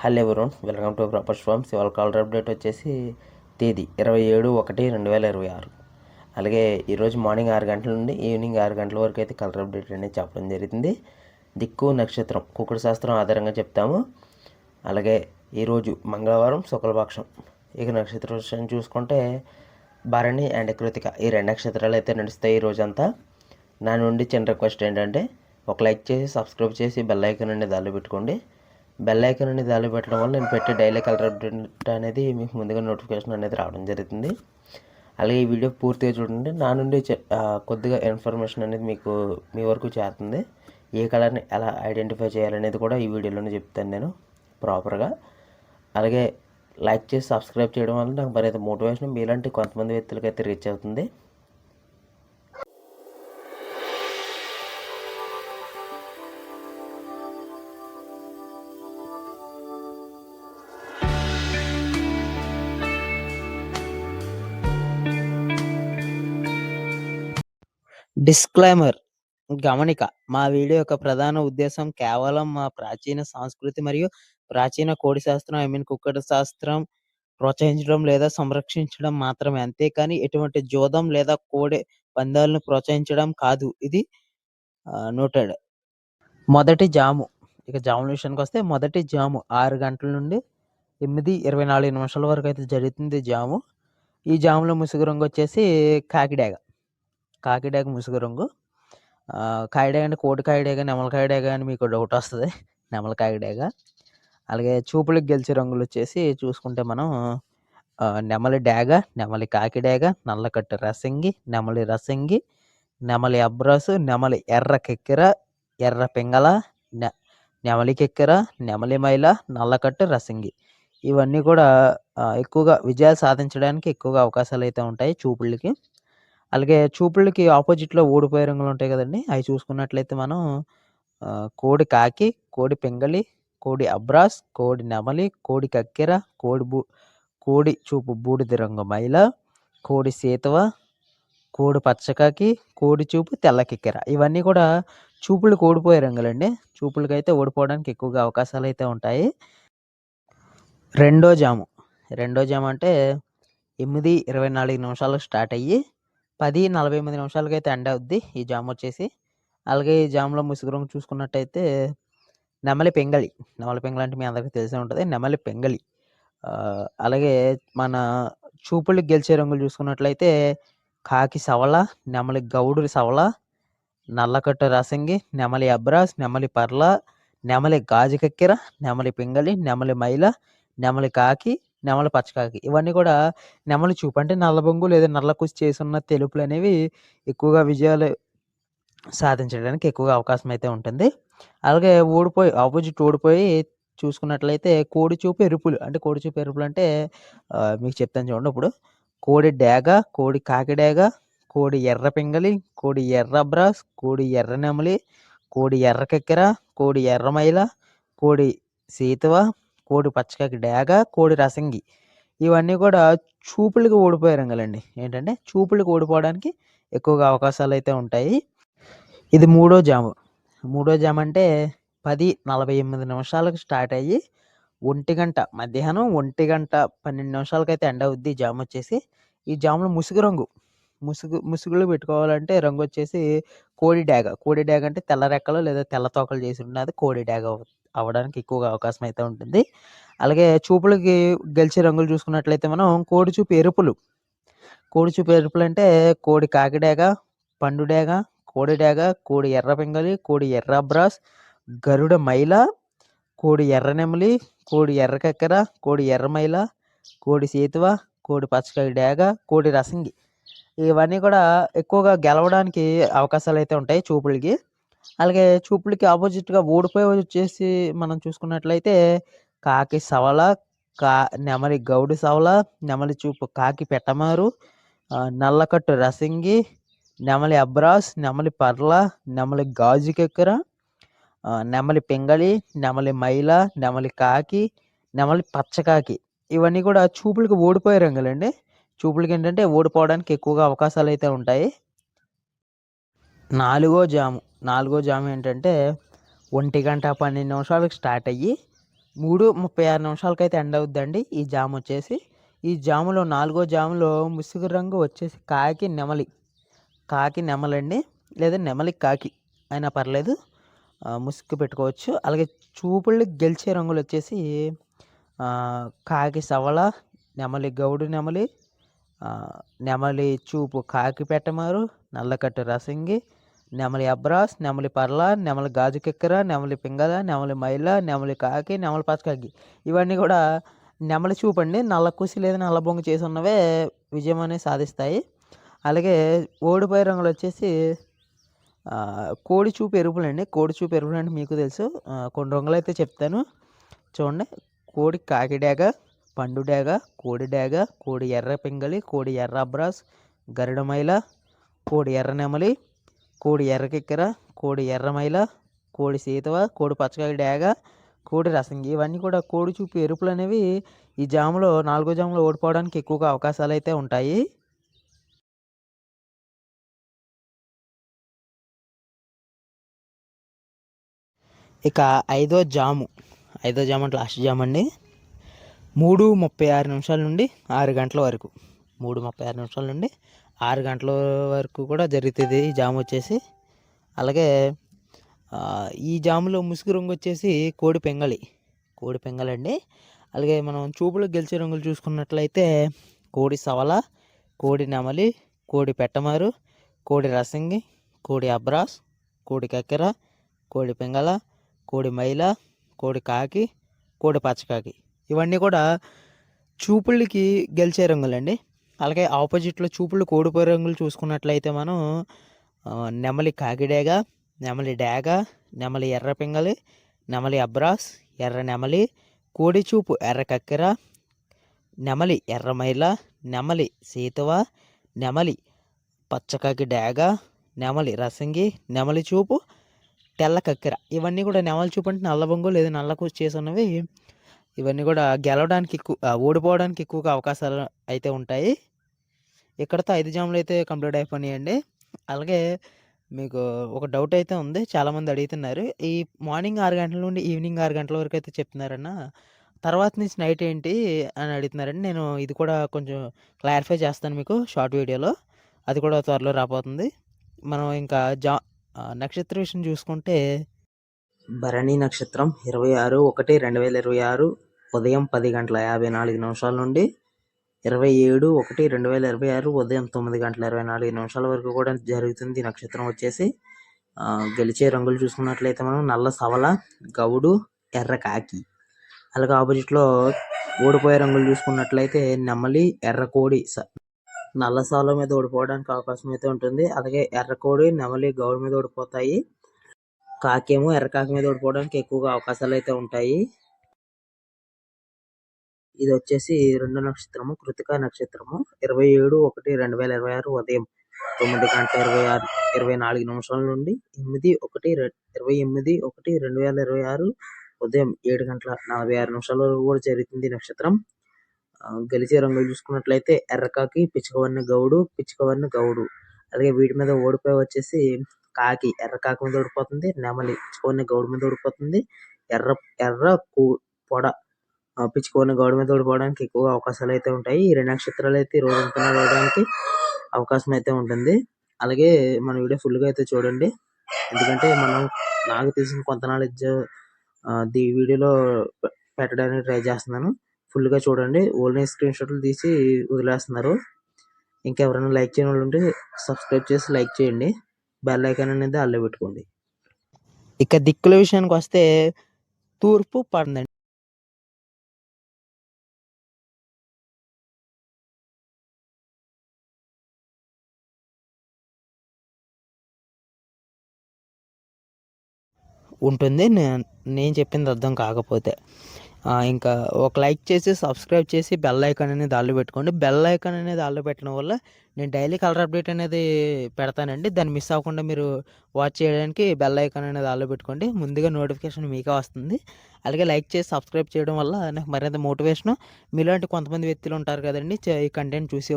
Hello everyone welcome to ప్రపంచ farms ఇవాళ కాలర్ అప్డేట్ వచ్చేసి తేదీ ఇరవై ఏడు ఒకటి రెండు వేల ఇరవై ఆరు. అలాగే ఈరోజు మార్నింగ్ ఆరు గంటల నుండి ఈవినింగ్ ఆరు గంటల వరకు అయితే కలర్ అప్డేట్ అనేది చెప్పడం జరిగింది. దిక్కు నక్షత్రం కుకుడు శాస్త్రం ఆధారంగా చెప్తాము. అలాగే ఈరోజు మంగళవారం శుక్లపక్షం. ఇక నక్షత్ర విషయం చూసుకుంటే భరణి అండ్ కృతిక ఈ రెండు నక్షత్రాలు అయితే నడుస్తాయి ఈ రోజంతా. నా నుండి చిన్న రిక్వెస్ట్ ఏంటంటే ఒక లైక్ చేసి సబ్స్క్రైబ్ చేసి బెల్ ఐకాన్ అనేది దాళ్ళు పెట్టుకోండి. బెల్ ఐకాన్ అనేది దాని పెట్టడం వల్ల నేను పెట్టే డైలీ కలర్ అప్డేట్ అనేది మీకు ముందుగా నోటిఫికేషన్ అనేది రావడం జరుగుతుంది. అలాగే ఈ వీడియో పూర్తిగా చూడండి. నా నుండి కొద్దిగా ఇన్ఫర్మేషన్ అనేది మీకు మీ వరకు చేరుతుంది. ఏ కలర్ని ఎలా ఐడెంటిఫై చేయాలనేది కూడా ఈ వీడియోలోనే చెప్తాను నేను ప్రాపర్గా. అలాగే లైక్ చేసి సబ్స్క్రైబ్ చేయడం వల్ల నాకు మరింత మోటివేషన్ మీలాంటి కొంతమంది వ్యక్తులకి అయితే రీచ్ అవుతుంది. డిస్క్లైమర్ గమనిక. మా వీడియో యొక్క ప్రధాన ఉద్దేశం కేవలం మా ప్రాచీన సంస్కృతి మరియు ప్రాచీన కోడి శాస్త్రం ఐ మీన్ కుక్కడి శాస్త్రం ప్రోత్సహించడం లేదా సంరక్షించడం మాత్రమే. అంతేకాని ఎటువంటి జోదం లేదా కోడి పందాలను ప్రోత్సహించడం కాదు. ఇది నోటెడ్. మొదటి జాము. ఇక జాముల విషయానికి వస్తే మొదటి జాము ఆరు గంటల నుండి ఎనిమిది ఇరవై నాలుగు నిమిషాల వరకు అయితే జరుగుతుంది జాము. ఈ జాములో ముసుగు రంగు వచ్చేసి కాకిడాగ కాకిడాగ ముసుగు రంగు. కాయడే కానీ అంటే కోడి కాకిడాగ నెమల కాకిడాగ అని మీకు డౌట్ వస్తుంది. నెమలకాయడేగా అలాగే చూపులకు గెలిచే రంగులు వచ్చేసి చూసుకుంటే మనం నెమలి డాగ నెమలి కాకిడాగ నల్లకట్టు రసంగి నెమలి రసంగి నెమలి అబ్రాసు నెమలి ఎర్ర కెక్కెర ఎర్ర పింగళ నె నెమలి కెక్కెర నెమలి మైల నల్లకట్టు రసంగి. ఇవన్నీ కూడా ఎక్కువగా విజయాలు సాధించడానికి ఎక్కువగా అవకాశాలు అయితే ఉంటాయి చూపుళ్ళకి అలాగే చూపుళ్ళకి ఆపోజిట్లో ఓడిపోయే రంగులు ఉంటాయి కదండి. అవి చూసుకున్నట్లయితే మనం కోడి కాకి కోడి పింగళి కోడి అబ్రాస్ కోడి నెమలి కోడి కక్కెర కోడి బూ కోడి చూపు బూడిద రంగు మైల కోడి సీతవ కోడి పచ్చకాకి కోడి చూపు తెల్ల కిక్కెర. ఇవన్నీ కూడా చూపులు ఓడిపోయే రంగులండి చూపులకి అయితే ఓడిపోవడానికి ఎక్కువగా అవకాశాలు అయితే ఉంటాయి. రెండో జాము. రెండో జాము అంటే ఎనిమిది ఇరవై నాలుగు నిమిషాలకు స్టార్ట్ అయ్యి పది నలభై ఎనిమిది నిమిషాలకి అయితే ఎండ్ అవుద్ది ఈ జామ్ వచ్చేసి. అలాగే ఈ జామ్లో ముసుగు రంగు చూసుకున్నట్టయితే నెమలి పెంగళి నెమలి పెంగళి అంటే మీ అందరికీ తెలిసే ఉంటుంది. నెమలి పెంగళి. అలాగే మన చూపులు గెలిచే రంగులు చూసుకున్నట్లయితే కాకి సవల నెమలి గౌడు సవల నల్లకట్ట రసంగి నెమలి అబ్రాస్ నెమలి పర్ల నెమలి గాజు కక్కెర నెమలి పింగళి నెమలి మైల నెమలి కాకి నెమలి పచ్చకాకి ఇవన్నీ కూడా నెమలి చూపు. అంటే నల్లబొంగు లేదా నల్ల చేసున్న తెలుపులు అనేవి ఎక్కువగా విజయాలు సాధించడానికి ఎక్కువగా అవకాశం అయితే ఉంటుంది. అలాగే ఓడిపోయి ఆపోజిట్ ఓడిపోయి చూసుకున్నట్లయితే కోడి చూపు ఎరుపులు. అంటే కోడి చూపు ఎరుపులు అంటే మీకు చెప్తాను చూడండి ఇప్పుడు. కోడి డేగ కోడి కాకి డేగ కోడి ఎర్ర పింగలి కోడి ఎర్ర బ్రాస్ కోడి ఎర్ర నెమలి కోడి ఎర్ర కెక్కెర కోడి ఎర్రమైల కోడి సీతవ కోడి పచ్చకాకి డేగ కోడి రసంగి. ఇవన్నీ కూడా చూపులకు ఓడిపోయే రంగులండి. ఏంటంటే చూపులకు ఓడిపోవడానికి ఎక్కువగా అవకాశాలు అయితే ఉంటాయి. ఇది మూడో జాము. మూడో జాము అంటే పది నలభై ఎనిమిది నిమిషాలకు స్టార్ట్ అయ్యి ఒంటి గంట మధ్యాహ్నం ఒంటి గంట పన్నెండు నిమిషాలకైతే అయితే ఎండ అవుద్ది జాము వచ్చేసి. ఈ జాములో ముసుగు రంగు. ముసుగు ముసుగులో పెట్టుకోవాలంటే రంగు వచ్చేసి కోడి డాగ. కోడి డాగ అంటే తెల్ల రెక్కలు లేదా తెల్ల తోకలు చేసి ఉన్నది కోడి డాగ అవుతుంది అవ్వడానికి ఎక్కువగా అవకాశం అయితే ఉంటుంది. అలాగే చూపులకి గెలిచే రంగులు చూసుకున్నట్లయితే మనం కోడి చూపు ఎరుపులు. కోడి చూపు ఎరుపులు అంటే కోడి కాకి డాగ పండు డేగ కోడి డేగ కోడి ఎర్ర పింగళి కోడి ఎర్ర బ్రాస్ గరుడ మైల కోడి ఎర్ర నెమలి కోడి ఎర్ర కక్కెర కోడి ఎర్ర మైల కోడి సేతువ కోడి పచ్చకాయ డేగ కోడి రసంగి. ఇవన్నీ కూడా ఎక్కువగా గెలవడానికి అవకాశాలు అయితే ఉంటాయి చూపులకి. అలాగే చూపులకి ఆపోజిట్గా ఓడిపోయి వచ్చేసి మనం చూసుకున్నట్లయితే కాకి సవల కా నెమలి గౌడి సవల నెమలి చూపు కాకి పెట్టమారు నల్లకట్టు రసింగి నెమలి అబ్రాస్ నెమలి పర్ల నెమలి గాజు కెక్కర నెమలి పింగళి నెమలి మైల నెమలి కాకి నెమలి పచ్చకాకి ఇవన్నీ కూడా చూపులకు ఓడిపోయే రంగులండి. చూపులకి ఏంటంటే ఓడిపోవడానికి ఎక్కువగా అవకాశాలు అయితే ఉంటాయి. నాలుగో జాము. నాలుగో జాము ఏంటంటే ఒంటి గంట పన్నెండు నిమిషాలకు స్టార్ట్ అయ్యి మూడు ముప్పై ఆరు నిమిషాలకైతే ఎండ్ అవుద్దండి ఈ జామ్ వచ్చేసి. ఈ జాములో నాలుగో జాములో ముసుగు రంగు వచ్చేసి కాకి నెమలి. కాకి నెమలండి. లేదా నెమలి కాకి అయినా పర్లేదు. ముసుగు పెట్టుకోవచ్చు. అలాగే చూపుళ్ళు గెలిచే రంగులు వచ్చేసి కాకి సవళ నెమలి గౌడు నెమలి నెమలి చూపు కాకి పెట్టమారు నల్లకట్టు రసంగి నెమలి అబ్రాస్ నెమలి పర్ల నెమలి గాజు కిక్కర నెమలి పింగద నెమలి మైల నెమలి కాకి నెమలి పచ్చకాకి. ఇవన్నీ కూడా నెమలి చూపండి నల్ల కుసి లేదా నల్ల బొంగు చేసి ఉన్నవే విజయం అనేది సాధిస్తాయి. అలాగే ఓడిపోయే రంగులు వచ్చేసి కోడి చూపు ఎరుపులండి. కోడి చూపు ఎరుపులు అంటే మీకు తెలుసు. కొన్ని రంగులు అయితే చెప్తాను. చూడండి. కోడి కాకి డేగ పండు డేగ కోడి డేగ కోడి ఎర్ర పింగళి కోడి ఎర్ర అబ్రాస్ గరుడమైల కోడి ఎర్ర నెమలి కోడి ఎర్రకిక్కర కోడి ఎర్రమైల కోడి సీతవ కోడి పచ్చకాయ డేగ కోడి రసంగి ఇవన్నీ కూడా కోడి చూపు ఎరుపులు అనేవి ఈ జాములో నాలుగో జాములో ఓడిపోవడానికి ఎక్కువగా అవకాశాలు అయితే ఉంటాయి. ఇక ఐదో జాము. ఐదో జాము అంటే లాస్ట్ జాము అండి. మూడు ముప్పై ఆరు నిమిషాల నుండి ఆరు గంటల వరకు. మూడు ముప్పై ఆరు నిమిషాల నుండి ఆరు గంటల వరకు కూడా జరుగుతుంది. ఈ జాము వచ్చేసి. అలాగే ఈ జాములో ముసుగు రంగు వచ్చేసి కోడి పెంగళి. కోడి పెంగళి అలాగే మనం చూపులు గెలిచే రంగులు చూసుకున్నట్లయితే కోడి సవల కోడి నెమలి కోడి పెట్టమారు కోడి రసంగి కోడి అబ్రాస్ కోడి కక్కెర కోడి పెంగళ కోడి మైల కోడి కాకి కోడి పచ్చకాకి. ఇవన్నీ కూడా చూపుళ్ళకి గెలిచే రంగులండి. అలాగే ఆపోజిట్లో చూపులు కోడిపోయి రంగులు చూసుకున్నట్లయితే మనం నెమలి కాకిడేగ నెమలి డేగ నెమలి ఎర్ర పింగలి నెమలి అబ్రాస్ ఎర్ర నెమలి కోడి చూపు ఎర్ర కక్కెర నెమలి ఎర్రమైల నెమలి సీతవ నెమలి పచ్చకాకి డేగ నెమలి రసంగి నెమలి చూపు తెల్ల కక్కెర. ఇవన్నీ కూడా నెమలి చూపు అంటే నల్లబొంగు లేదా నల్ల చేసినవి ఇవన్నీ కూడా గెలవడానికి ఎక్కువ ఓడిపోవడానికి ఎక్కువగా అవకాశాలు అయితే ఉంటాయి. ఇక్కడతో ఐదు జాములు అయితే కంప్లీట్ అయిపోయినాయండి. అలాగే మీకు ఒక డౌట్ అయితే ఉంది చాలామంది అడుగుతున్నారు. ఈ మార్నింగ్ ఆరు గంటల నుండి ఈవినింగ్ ఆరు గంటల వరకు అయితే చెప్తున్నారన్న తర్వాత నుంచి నైట్ ఏంటి అని అడుగుతున్నారండి. నేను ఇది కూడా కొంచెం క్లారిఫై చేస్తాను మీకు షార్ట్ వీడియోలో. అది కూడా త్వరలో రాబోతుంది. మనం ఇంకా జా నక్షత్ర విషయం చూసుకుంటే భరణి నక్షత్రం ఇరవై ఆరు ఒకటి రెండు వేల ఇరవై ఆరు ఉదయం పది గంటల యాభై నాలుగు నిమిషాల నుండి ఇరవై ఏడు ఒకటి రెండు వేల ఇరవై ఆరు ఉదయం తొమ్మిది గంటల ఇరవై నాలుగు నిమిషాల వరకు కూడా జరుగుతుంది నక్షత్రం వచ్చేసి. గెలిచే రంగులు చూసుకున్నట్లయితే మనం నల్ల సవల గౌడు ఎర్ర కాకి. అలాగే ఆపోజిట్లో ఓడిపోయే రంగులు చూసుకున్నట్లయితే నెమలి ఎర్రకోడి స- నల్ల సవల మీద ఓడిపోవడానికి అవకాశం అయితే ఉంటుంది. అలాగే ఎర్రకోడి నెమలి గౌడు మీద ఓడిపోతాయి. కాకేమో ఎర్ర కాకి మీద ఓడిపోవడానికి ఎక్కువగా అవకాశాలు అయితే ఉంటాయి. ఇది వచ్చేసి రెండు నక్షత్రము కృతికా నక్షత్రము. ఇరవై ఏడు ఒకటి రెండు వేల ఇరవై ఆరు ఉదయం తొమ్మిది గంటల ఇరవై ఆరు ఇరవై నాలుగు నిమిషాల నుండి ఎనిమిది ఒకటి ఇరవై ఎనిమిది ఒకటి రెండు వేల ఇరవై ఆరు ఉదయం ఏడు గంటల నలభై ఆరు నిమిషాల వరకు కూడా జరుగుతుంది నక్షత్రం. గెలిచే రంగులు చూసుకున్నట్లయితే ఎర్రకాకి పిచ్చుకవర్ణ గౌడు పిచ్చుకవర్ణ గౌడు. అలాగే వీటి మీద ఓడిపోయి వచ్చేసి కాకి ఎర్ర కాకి మీద ఓడిపోతుంది. నెమలి పిచ్చుకవర్ణ గౌడు మీద ఓడిపోతుంది. ఎర్ర ఎర్ర కూ పొడ ఆ, గోడ మీద ఓడిపోవడానికి ఎక్కువ అవకాశాలు అయితే ఉంటాయి. ఈ రెండు నక్షత్రాలు అయితే రోజు అంతా అవకాశం అయితే ఉంటుంది. అలాగే మన వీడియో ఫుల్గా అయితే చూడండి. ఎందుకంటే మనం నాకు తెలిసిన కొంత నాలెడ్జ్ ది వీడియోలో పెట్టడానికి ట్రై చేస్తున్నాను. ఫుల్గా చూడండి. ఓన్లీ స్క్రీన్ షాట్లు తీసి వదిలేస్తున్నారు. ఇంకెవరైనా లైక్ చేయని వాళ్ళు ఉంటే సబ్స్క్రైబ్ చేసి లైక్ చేయండి. బెల్ ఐకాన్ అనేది అల్లే పెట్టుకోండి. ఇక దిక్కుల విషయానికి వస్తే తూర్పు పడదండి. ఉంటుంది. నేను చెప్పింది అర్థం కాకపోతే. ఇంకా ఒక లైక్ చేసి సబ్స్క్రైబ్ చేసి బెల్ ఐకాన్ అనేది ఆల్లో పెట్టుకోండి. బెల్ ఐకాన్ అనేది ఆల్లో పెట్టడం వల్ల నేను డైలీ కలర్ అప్డేట్ అనేది పెడతానండి. దాన్ని మిస్ అవ్వకుండా మీరు వాచ్ చేయడానికి బెల్ ఐకాన్ అనేది ఆల్లో పెట్టుకోండి. ముందుగా నోటిఫికేషన్ మీకే వస్తుంది. అలాగే లైక్ చేసి సబ్స్క్రైబ్ చేయడం వల్ల నాకు మరింత మోటివేషన్. మీలాంటి కొంతమంది వ్యక్తులు ఉంటారు కదండి. ఈ కంటెంట్ చూసి